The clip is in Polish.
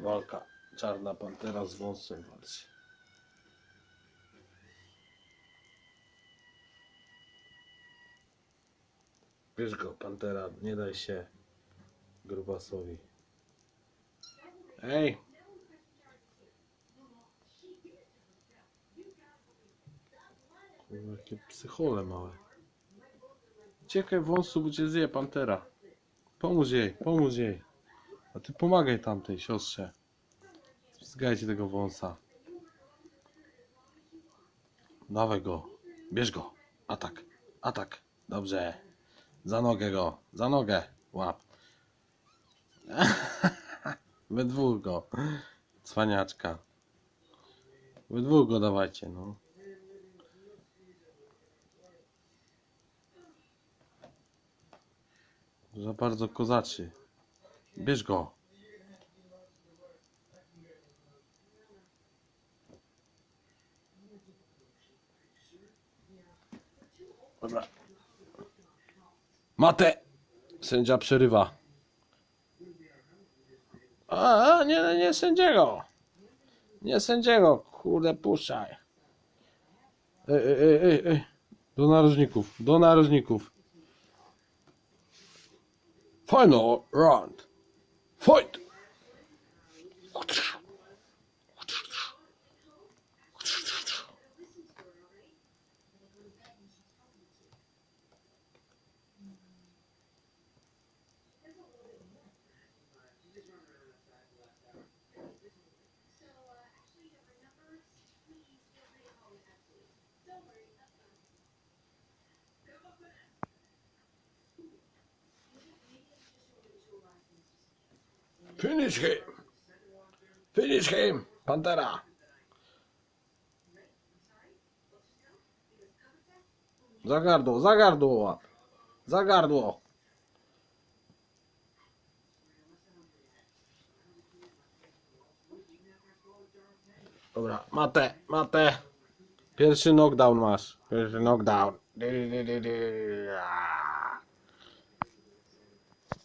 walka. Czarna pantera z wąsem walczy. Bierz go, pantera, nie daj się grubasowi. Ej! Kurwa, jakie psychole małe. Uciekaj wąsu, cię zje pantera. Pomóż jej, pomóż jej. A ty pomagaj tamtej siostrze. Zgajcie tego wąsa. Dawaj go. Bierz go. Atak. Atak. Dobrze. Za nogę go. Za nogę. Łap. We dwóch go. Cwaniaczka. We dwóch go dawajcie, no. Za bardzo kozaczy. Bierz go. Dobra. Matę! Sędzia przerywa. A, a, nie, nie sędziego. Nie sędziego. Kurde, puszczaj. Ej, ej, ej, ej, ej. Do narożników, do narożników. Final round. Foi! Finish him! Finish him! Pantera! Za gardło, za gardło łap. Za gardło. Dobra, matę, matę. Pierwszy knockdown masz. Pierwszy knockdown.